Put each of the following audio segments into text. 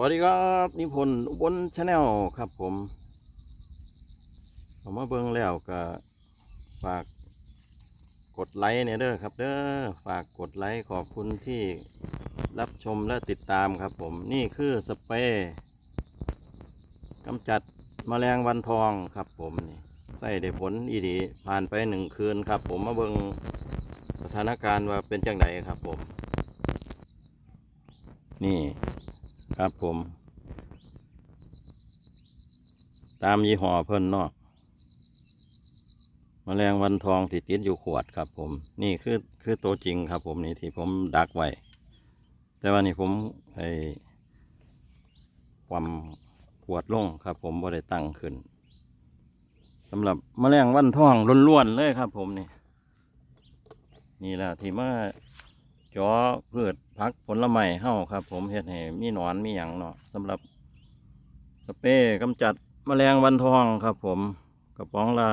วัสดีครับนิพนธ์อุบลชาแนลครับผมผมมาเบิ่งแล้วก็ฝากกดไลค์เนี่ยเด้อครับเด้อฝากกดไลค์ขอบคุณที่รับชมและติดตามครับผมนี่คือสเปรย์กำจัดแมลงวันทองครับผมนี่ใส่ได้ผลอีดีผ่านไปหนึ่งคืนครับ ผมมาเบิ่งสถานการณ์ว่าเป็นจังไดครับผม นี่ ครับผม ตามยี่ห้อเพิ่นเนาะมแมลงวันทองติดติดอยู่ขวดครับผม นี่คือคือตัวจริงครับผมนี่ที่ผมดักไว้ แต่ว่านี่ผมไอความขวดลงครับ ผมบ่ได้ตั้งขึ้นสำหรับมแมลงวันทองล้วนๆเลยครับ ผมนี่ นี่แหละที่มา จอพืชพักผลไม้เฮาครับ ผมเฮ็ดให้มีหนอนมีหยังเนาะสำหรับสเปรย์กำจัดแมลงวันทองครับ ผมกระป๋องละ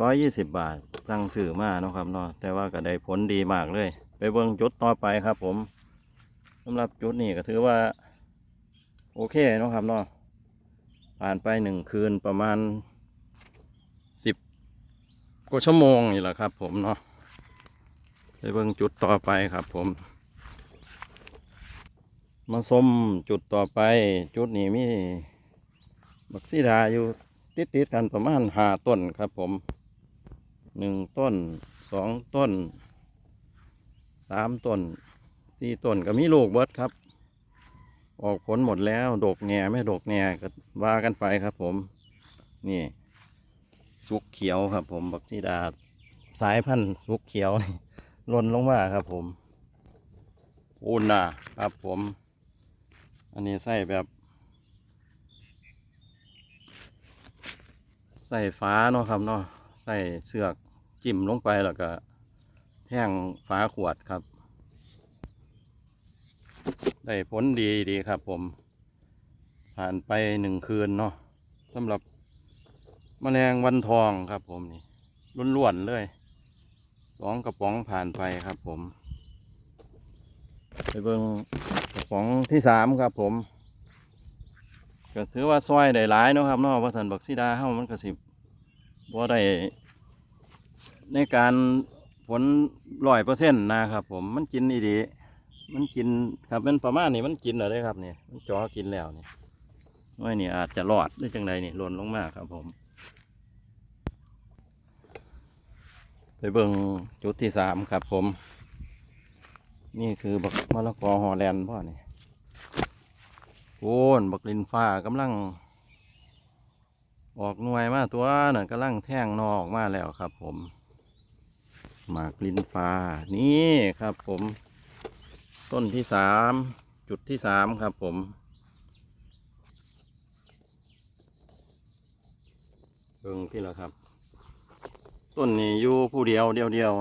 ร้อยยี่สิบบาทสั่งซื้อมาเนาะครับเนาะแต่ว่าก็ได้ผลดีมากเลย ไปเบิ่งจุดต่อไปครับ ผมสำหรับจุดนี้ก็ถือว่า โอเคเนาะครับเนาะผ่านไปหนึ่งคืนประมาณสิบกว่าชั่วโมงนี่แหละครับ ผมเนาะ ไปเบิ่งจุดต่อไปครับผม มาส้มจุดต่อไปจุดนี้มีบักซีดาอยู่ติดติดๆกันประมาณหาต้นครับผมหนึ่งต้นสองต้นสามต้นสี่ต้นก็มีลูกเบิดครับ ออกผลหมดแล้วดกแหน่ไม่ดกแหน่ก็ว่ากันไปครับผม นี่สุกเขียวครับผมบักซีดาสายพันธุ์สุกเขียวนี่ หล่นลงมาครับผมอุนนะครับผม อันนี้ใส่แบบ ใส่ฟ้าเนาะครับเนาะใส่เสือกจิ้มลงไปแล้วก็ แท่งฟ้าขวดครับ ได้ผลดีดีครับผม ผ่านไปหนึ่งคืนเนาะสำหรับแมลงวันทองครับผมนี่ล้วนๆเลย สองกระป๋องผ่านไปครับผม ไปเบิ่งกระป๋องที่สามครับผมก็ถือว่าซอยได้หลายเนาะครับเนาะว่าสันบักซีดาเฮ้ามันกระสิบว่าได้ในการผลร้อยเปอร์เซ็นต์นะครับผมมันกินอีดี มันกินครับเป็นประมาณนี้มันกินอะไรครับเนี่ยมันจ่อกินแล้วนี่น้อยนี่อาจจะรอดหรือจังใดนี่หล่นลงมากครับผม ไปเบิ่งจุดที่สามครับผม นี่คือบักมะละกอฮอลแลนด์พ่อนี่โอ้นบักลินฟ้ากำลัง ออกหน่วยมาตัวน่ะกำลังแท่งนอออกมาแล้วครับผม หมากลินฟ้า นี่ครับผม ต้นที่สามจุดที่สามครับผมเบิ่งที่ละครับ ต้นนี้อยู่ผู้เดียวเดียวเดียว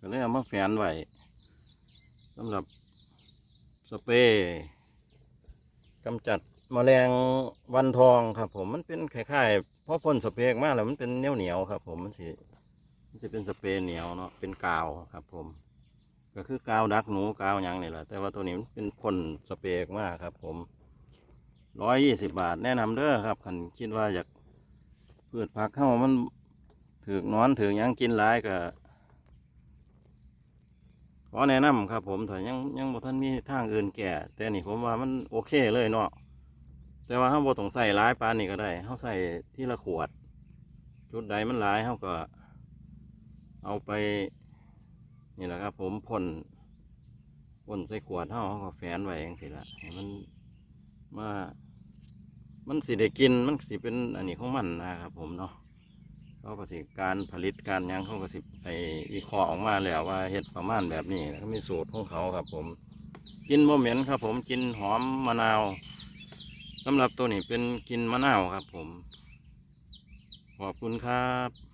ก็เลยเอามาแฝนไว้สำหรับสเปรย์กำจัดแมลงวันทองครับ ผมมันเป็นคล้ายๆพอพ่นสเปรย์ออกแล้วมันเป็นเหนียวเหนียวๆครับ ผมมันสิมันจะเป็นสเปรย์เหนียวเนาะเป็นกาวครับ ผม ก็คือกาวดักหนูกาวยังนี่แหละแต่ว่าตัวนี้มันเป็นพ่นสเปรย์ออกครับ ผมร้อยยี่สิบบาทแนะนำเด้อครับคันคิดว่าอยากพืชผักเข้ามัน ถือกนอนถือกยังกินหลายก็ขอแนะนำครับผมถ้ายังยังบ่ท่านมีทางอื่นแก่ แต่นี่ผมว่ามันโอเคเลยเนาะแต่ว่าเฮาบ่ต้องใส่หลายปานนี่ก็ได้เฮาใส่ที่ละขวดจุดใดมันหลายเฮาก็ เอาไป นี่แหละครับ ผมพ่นพ่นใส่ขวดเฮาเฮาก็แฝนไว้จังซี่ละให้มันมามันสิได้กินมันสิเป็นอันนี้ของมันนะครับผมเนาะ เขาก็สิการผลิตการยังเขาก็สิไปวิเคราะห์ออกมาแล้วว่าเห็ดประมาณแบบนี้เขามีสูตรของเขาครับ ผม กินโมเหม็นครับ ผมกินหอมมะนาวสำหรับตัวนี้เป็นกินมะนาวครับ ผม ขอบคุณครับ